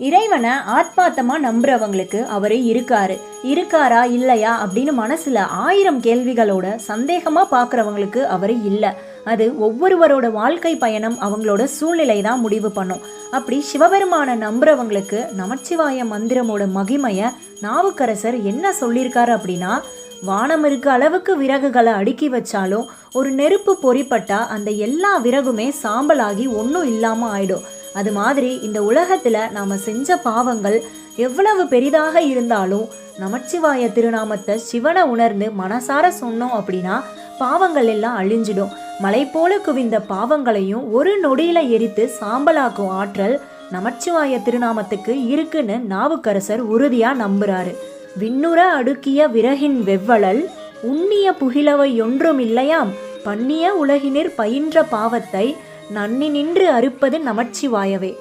இறைவனை ஆத்மாத்தமா நம்புறவங்களுக்கு அவர் இருக்காரு. இருக்காரா இல்லையா அப்படின்னு மனசுல ஆயிரம் கேள்விகளோட சந்தேகமா பார்க்குறவங்களுக்கு அவர் இல்லை. அது ஒவ்வொருவரோட வாழ்க்கை பயணம் அவங்களோட சூழ்நிலை தான் முடிவு பண்ணும். அப்படி சிவபெருமானை நம்புறவங்களுக்கு நமச்சிவாய மந்திரமோட மகிமைய நாவுக்கரசர் என்ன சொல்லியிருக்காரு அப்படின்னா வானம் இருக்க அளவுக்கு விறகுகளை அடுக்கி வச்சாலும் ஒரு நெருப்பு பொறிப்பட்டா அந்த எல்லா விறகுமே சாம்பலாகி ஒன்றும் இல்லாம ஆயிடும். அது மாதிரி இந்த உலகத்துல நாம செஞ்ச பாவங்கள் எவ்வளவு பெரிதாக இருந்தாலும் நமச்சிவாய திருநாமத்தை சிவனை உணர்ந்து மனசார சொன்னோம் அப்படின்னா பாவங்கள் எல்லாம் அழிஞ்சிடும். மலை போல குவிந்த பாவங்களையும் ஒரு நொடியில எரித்து சாம்பலாக்கும் ஆற்றல் நமச்சிவாய திருநாமத்துக்கு இருக்குன்னு நாவுக்கரசர் உறுதியா நம்புறாரு. விண்ணுற அடுக்கிய விறகின் வெவ்வளல் உண்ணிய புகிலவை ஒன்றும் இல்லையாம் பண்ணிய உலகினிற் பயின்ற பாவத்தை நன்னி நின்று அறுப்பது நமச்சிவாயவே.